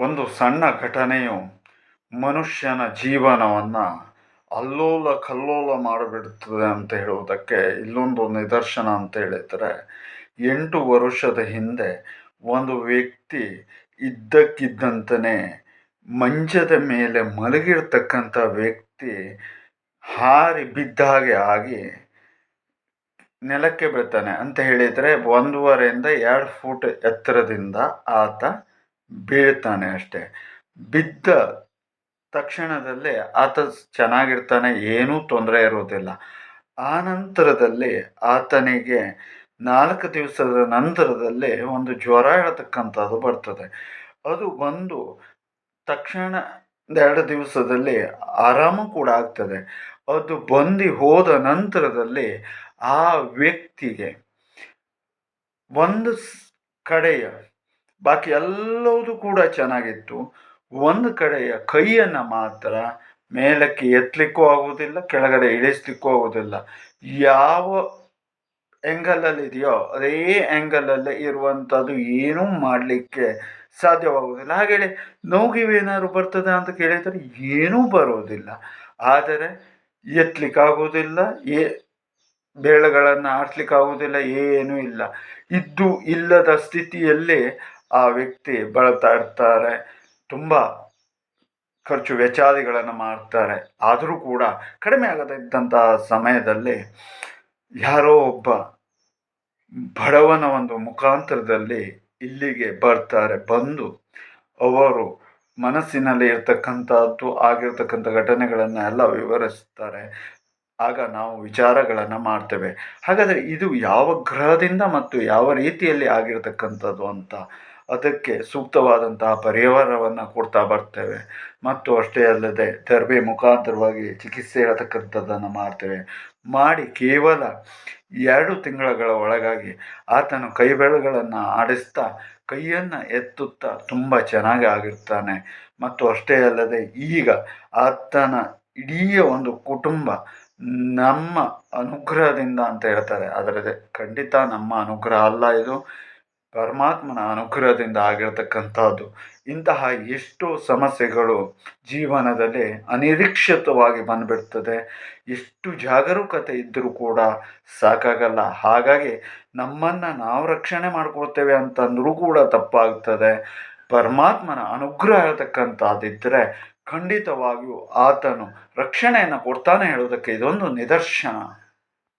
ಒಂದು ಸಣ್ಣ ಘಟನೆಯು ಮನುಷ್ಯನ ಜೀವನವನ್ನು ಅಲ್ಲೋಲ ಕಲ್ಲೋಲ ಮಾಡಿಬಿಡ್ತದೆ ಅಂತ ಹೇಳುವುದಕ್ಕೆ ಇಲ್ಲೊಂದು ನಿದರ್ಶನ ಅಂತ ಹೇಳಿದರೆ, ಎಂಟು ವರ್ಷದ ಹಿಂದೆ ಒಂದು ವ್ಯಕ್ತಿ ಇದ್ದಕ್ಕಿದ್ದಂತೆ ಮಂಚದ ಮೇಲೆ ಮಲಗಿರ್ತಕ್ಕಂಥ ವ್ಯಕ್ತಿ ಹಾರಿ ಬಿದ್ದ ಹಾಗೆ ಆಗಿ ನೆಲಕ್ಕೆ ಬೀಳ್ತಾನೆ. ಅಂತ ಹೇಳಿದರೆ ಒಂದೂವರೆಯಿಂದ ಎರಡು ಫೂಟ್ ಎತ್ತರದಿಂದ ಆತ ಬೀಳ್ತಾನೆ ಅಷ್ಟೇ. ಬಿದ್ದ ತಕ್ಷಣದಲ್ಲೇ ಆತ ಚೆನ್ನಾಗಿರ್ತಾನೆ, ಏನೂ ತೊಂದರೆ ಇರೋದಿಲ್ಲ. ಆ ನಂತರದಲ್ಲಿ ಆತನಿಗೆ ನಾಲ್ಕು ದಿವಸದ ನಂತರದಲ್ಲಿ ಒಂದು ಜ್ವರ ಹೇಳ್ತಕ್ಕಂಥದ್ದು ಬರ್ತದೆ. ಅದು ಬಂದು ತಕ್ಷಣ ಎರಡು ದಿವಸದಲ್ಲಿ ಆರಾಮ ಕೂಡ ಆಗ್ತದೆ. ಅದು ಬಂದು ಹೋದ ನಂತರದಲ್ಲಿ ಆ ವ್ಯಕ್ತಿಗೆ ಒಂದು ಕಡೆಯ ಬಾಕಿ ಎಲ್ಲವೂ ಕೂಡ ಚೆನ್ನಾಗಿತ್ತು. ಒಂದು ಕಡೆಯ ಕೈಯನ್ನು ಮಾತ್ರ ಮೇಲಕ್ಕೆ ಎತ್ತಲಿಕ್ಕೂ ಆಗುವುದಿಲ್ಲ ಕೆಳಗಡೆ ಇಳಿಸ್ಲಿಕ್ಕೂ ಆಗುವುದಿಲ್ಲ ಯಾವ ಇದೆಯೋ ಅದೇ ಆ್ಯಂಗಲಲ್ಲೇ ಇರುವಂಥದ್ದು ಏನೂ ಮಾಡಲಿಕ್ಕೆ ಸಾಧ್ಯವಾಗುವುದಿಲ್ಲ ಹಾಗೇಳಿ ನೋವು ಏನಾದ್ರು ಬರ್ತದೆ ಅಂತ ಕೇಳಿದರೆ ಏನೂ ಬರೋದಿಲ್ಲ. ಆದರೆ ಎತ್ತಲಿಕ್ಕಾಗೋದಿಲ್ಲ ಏ ಬೇಳೆಗಳನ್ನು ಆಡಿಸ್ಲಿಕ್ಕಾಗೋದಿಲ್ಲ, ಏನೂ ಇಲ್ಲ. ಇದ್ದು ಇಲ್ಲದ ಸ್ಥಿತಿಯಲ್ಲಿ ಆ ವ್ಯಕ್ತಿ ಬಳಲ್ತಾ ಇರ್ತಾರೆ. ತುಂಬ ಖರ್ಚು ವೆಚ್ಚಾದಿಗಳನ್ನು ಮಾಡ್ತಾರೆ. ಆದರೂ ಕೂಡ ಕಡಿಮೆ ಆಗದೇ ಸಮಯದಲ್ಲಿ ಯಾರೋ ಒಬ್ಬ ಬಡವನ ಒಂದು ಮುಖಾಂತರದಲ್ಲಿ ಇಲ್ಲಿಗೆ ಬರ್ತಾರೆ. ಬಂದು ಅವರು ಮನಸ್ಸಿನಲ್ಲಿ ಇರ್ತಕ್ಕಂಥದ್ದು ಆಗಿರ್ತಕ್ಕಂಥ ಘಟನೆಗಳನ್ನು ಎಲ್ಲ ವಿವರಿಸ್ತಾರೆ. ಆಗ ನಾವು ವಿಚಾರಗಳನ್ನು ಮಾಡ್ತೇವೆ. ಹಾಗಾದರೆ ಇದು ಯಾವ ಗ್ರಹದಿಂದ ಮತ್ತು ಯಾವ ರೀತಿಯಲ್ಲಿ ಆಗಿರತಕ್ಕಂಥದ್ದು ಅಂತ ಅದಕ್ಕೆ ಸೂಕ್ತವಾದಂತಹ ಪರಿಹಾರವನ್ನು ಕೊಡ್ತಾ ಬರ್ತೇವೆ. ಮತ್ತು ಅಷ್ಟೇ ಅಲ್ಲದೆ ದರ್ಬೆ ಮುಖಾಂತರವಾಗಿ ಚಿಕಿತ್ಸೆ ಇರತಕ್ಕಂಥದ್ದನ್ನು ಮಾಡ್ತೇವೆ. ಮಾಡಿ ಕೇವಲ ಎರಡು ತಿಂಗಳುಗಳ ಒಳಗಾಗಿ ಆತನು ಕೈ ಬೆರಳುಗಳನ್ನು ಆಡಿಸ್ತಾ ಕೈಯನ್ನು ಎತ್ತುತ್ತಾ ತುಂಬ ಚೆನ್ನಾಗಿ ಆಗಿರ್ತಾನೆ. ಮತ್ತು ಅಷ್ಟೇ ಅಲ್ಲದೆ ಈಗ ಆತನ ಇಡೀ ಒಂದು ಕುಟುಂಬ ನಮ್ಮ ಅನುಗ್ರಹದಿಂದ ಅಂತ ಹೇಳ್ತಾರೆ. ಅದರದೇ ಖಂಡಿತ ನಮ್ಮ ಅನುಗ್ರಹ ಅಲ್ಲ ಇದು. ಪರಮಾತ್ಮನ ಅನುಗ್ರಹದಿಂದ ಆಗಿರತಕ್ಕಂಥದ್ದು. ಇಂತಹ ಎಷ್ಟೋ ಸಮಸ್ಯೆಗಳು ಜೀವನದಲ್ಲಿ ಅನಿರೀಕ್ಷಿತವಾಗಿ ಬಂದುಬಿಡ್ತದೆ. ಎಷ್ಟು ಜಾಗರೂಕತೆ ಇದ್ದರೂ ಕೂಡ ಸಾಕಾಗಲ್ಲ. ಹಾಗಾಗಿ ನಮ್ಮನ್ನು ನಾವು ರಕ್ಷಣೆ ಮಾಡ್ಕೊಳ್ತೇವೆ ಅಂತಂದರೂ ಕೂಡ ತಪ್ಪಾಗ್ತದೆ. ಪರಮಾತ್ಮನ ಅನುಗ್ರಹ ಇರತಕ್ಕಂಥದ್ದಿದ್ದರೆ ಖಂಡಿತವಾಗಿಯೂ ಆತನು ರಕ್ಷಣೆಯನ್ನು ಕೊಡ್ತಾನೆ ಹೇಳೋದಕ್ಕೆ ಇದೊಂದು ನಿದರ್ಶನ.